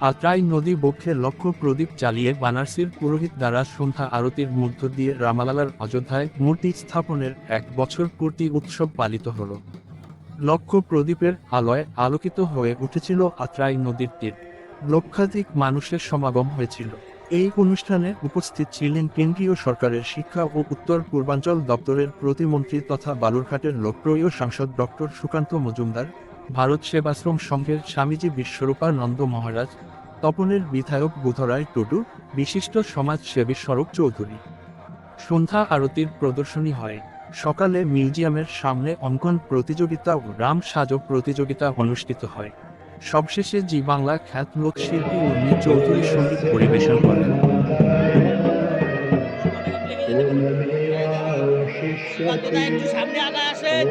আত্রাই নদী বক্ষে লক্ষ প্রদীপ জ্বালিয়ে বানারসির পুরোহিত দ্বারা সন্ধ্যা আরতির মধ্য দিয়ে রামালালার অযোধ্যায় মূর্তি স্থাপনের এক বছর পূর্তি উৎসব পালিত হল। লক্ষ প্রদীপের আলোয় আলোকিত হয়ে উঠেছিল আত্রাই নদীর তীর। লক্ষাধিক মানুষের সমাগম হয়েছিল। এই অনুষ্ঠানে উপস্থিত ছিলেন কেন্দ্রীয় সরকারের শিক্ষা ও উত্তর পূর্বাঞ্চল দপ্তরের প্রতিমন্ত্রী তথা বালুরঘাটের লোকপ্রিয় সাংসদ ডক্টর সুকান্ত মজুমদার ভারত সেবাশ্রম সংঘের স্বামীজি বিশ্বরূপানন্দ মহারাজ তপনের বিধায়ক বুধরায় টুডু বিশিষ্ট সমাজসেবী স্বরূপ চৌধুরী। সন্ধ্যা আরতির প্রদর্শনী হয়। সকালে মিউজিয়ামের সামনে অঙ্কন প্রতিযোগিতা ও রাম সাজো প্রতিযোগিতা অনুষ্ঠিত হয়। সবশেষে জি বাংলা খ্যাত লোকশিল্পী উর্মি চৌধুরী সংগীত পরিবেশন করেন। একটু সামনে আসেন।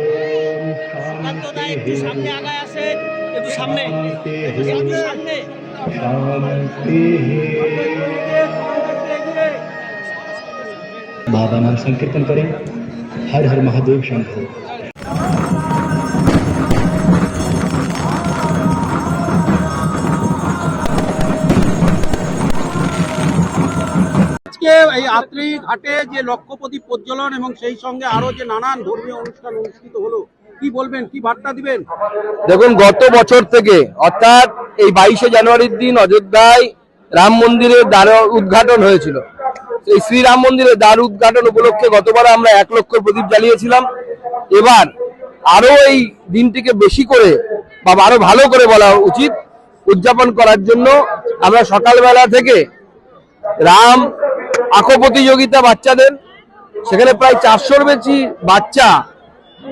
একটু সামনে আগায় আসে একটু সামনে। বাবা নাম সংকীর্তন করে। হর হর মহাদেব শঙ্কর এই আত্রি ঘাটে যে লক্ষ্যপতি প্রজ্বলন এবং সেই সঙ্গে আরও যে নানান ধর্মীয় অনুষ্ঠান অনুষ্ঠিত হলো কি বলবেন, কি বার্তা দিবেন? দেখুন, গত বছর থেকে, অর্থাৎ এই বাইশে জানুয়ারির দিন অযোধ্যায় রাম মন্দিরের দ্বার উদ্ঘাটন হয়েছিল। এই শ্রীরাম মন্দিরের দ্বার উদ্ঘাটন উপলক্ষে গতবার আমরা এক লক্ষ প্রদীপ জ্বালিয়েছিলাম। এবার আরও এই দিনটিকে বেশি করে বা আরও ভালো করে বলা উচিত উদযাপন করার জন্য আমরা সকালবেলা থেকে রাম আঁকো প্রতিযোগিতা বাচ্চাদের, সেখানে প্রায় চারশোর বেশি বাচ্চা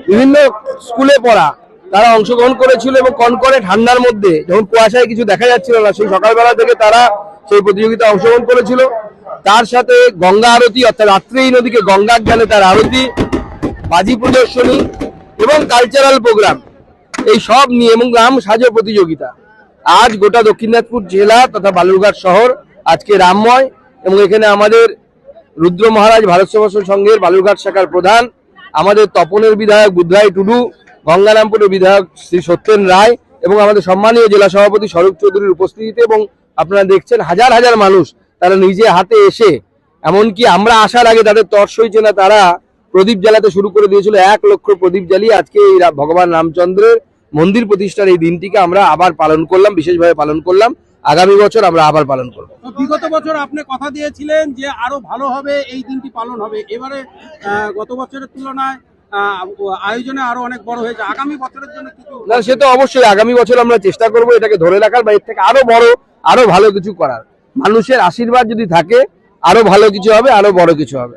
বিভিন্ন স্কুলে পড়া, তারা অংশগ্রহণ করেছিল এবং কনকনে ঠান্ডার মধ্যে যখন কুয়াশায় কিছু দেখা যাচ্ছিল না, সেই সকালবেলা থেকে তারা সেই প্রতিযোগিতায় অংশগ্রহণ করেছিল। তার সাথে গঙ্গা আরতি, অর্থাৎ রাত্রে এই নদীকে গঙ্গা জ্ঞানে তার আরতি, বাজি প্রদর্শনী এবং কালচারাল প্রোগ্রাম। এই সব নিয়ে এবং রাম সাজো প্রতিযোগিতা। আজ গোটা দক্ষিণ দিনাজপুর জেলা তথা বালুরঘাট শহর আজকে রামময় এবং এখানে আমাদের রুদ্র মহারাজ ভারত সেবাশ্রম সংঘের বালুরঘাট শাখার প্রধান আমাদের তপনের বিধায়ক বুদ্ধরায় টুডু, গঙ্গারামপুরের বিধায়ক শ্রী সত্যেন রায় এবং আমাদের সম্মানীয় জেলা সভাপতি স্বরূপ চৌধুরীর উপস্থিতিতে এবং আপনারা দেখছেন হাজার হাজার মানুষ তারা নিজে হাতে এসে, এমনকি আমরা আসার আগে তাদের তর্স হয়েছে না, তারা প্রদীপ জ্বালাতে শুরু করে দিয়েছিল, এক লক্ষ প্রদীপ জ্বালিয়ে আজকে এই ভগবান রামচন্দ্রের মন্দির প্রতিষ্ঠার এই দিনটিকে আমরা আবার পালন করলাম, বিশেষভাবে পালন করলাম। আগামী বছর আমরা আবার পালন করব। বিগত বছর আপনি কথা দিয়েছিলেন যে আরও ভালো হবে এই দিনটি পালন হবে। এবারে গত বছরের তুলনায় আয়োজনে আরও অনেক বড় হয়েছে। আগামী বছরের জন্য কিছু না সে তো অবশ্যই আগামী বছর আমরা চেষ্টা করব এটাকে ধরে রাখার বা এর থেকে আরও বড় আরও ভালো কিছু করার। মানুষের আশীর্বাদ যদি থাকে আরও ভালো কিছু হবে আরও বড় কিছু হবে।